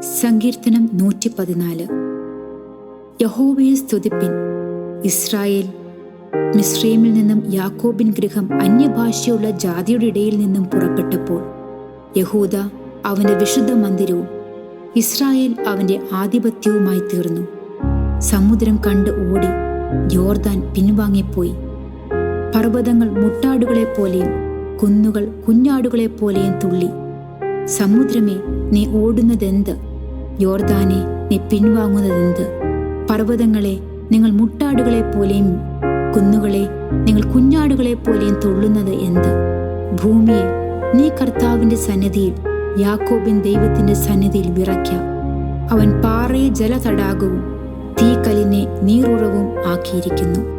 സങ്കീർത്തനം നൂറ്റി പതിനാല് യഹോവയെ സ്തുതിപ്പിൻ. ഇസ്രായേൽ മിസ്രൈമിൽ നിന്നും യാക്കോബിൻ ഗൃഹം അന്യഭാഷയുള്ള ജാതിയുടെ ഇടയിൽ നിന്നും പുറപ്പെട്ടപ്പോൾ യഹൂദ അവന്റെ വിശുദ്ധ മന്ദിരവും ഇസ്രായേൽ അവന്റെ ആധിപത്യവുമായി തീർന്നു. സമുദ്രം കണ്ട് ഓടി ജോർദാൻ പിൻവാങ്ങിപ്പോയി. പർവതങ്ങൾ മുട്ടാടുകളെ പോലെയും കുന്നുകൾ കുഞ്ഞാടുകളെ പോലെയും തുള്ളി. സമുദ്രമേ നീ ഓടുന്നതെന്ത്? യോർദാനെ നീ പിൻവാങ്ങുന്നതെന്ത്? പർവതങ്ങളെ നിങ്ങൾ മുട്ടാടുകളെ പോലെയും കുന്നുകളെ നിങ്ങൾ കുഞ്ഞാടുകളെ പോലെയും തുള്ളുന്നത് എന്ത്? ഭൂമിയെ നീ കർത്താവിന്റെ സന്നിധിയിൽ യാക്കോബിൻ ദൈവത്തിന്റെ സന്നിധിയിൽ വിറയ്ക്ക. അവൻ പാറയെ ജലതടാകവും തീക്കലിനെ നീറുറവും ആക്കിയിരിക്കുന്നു.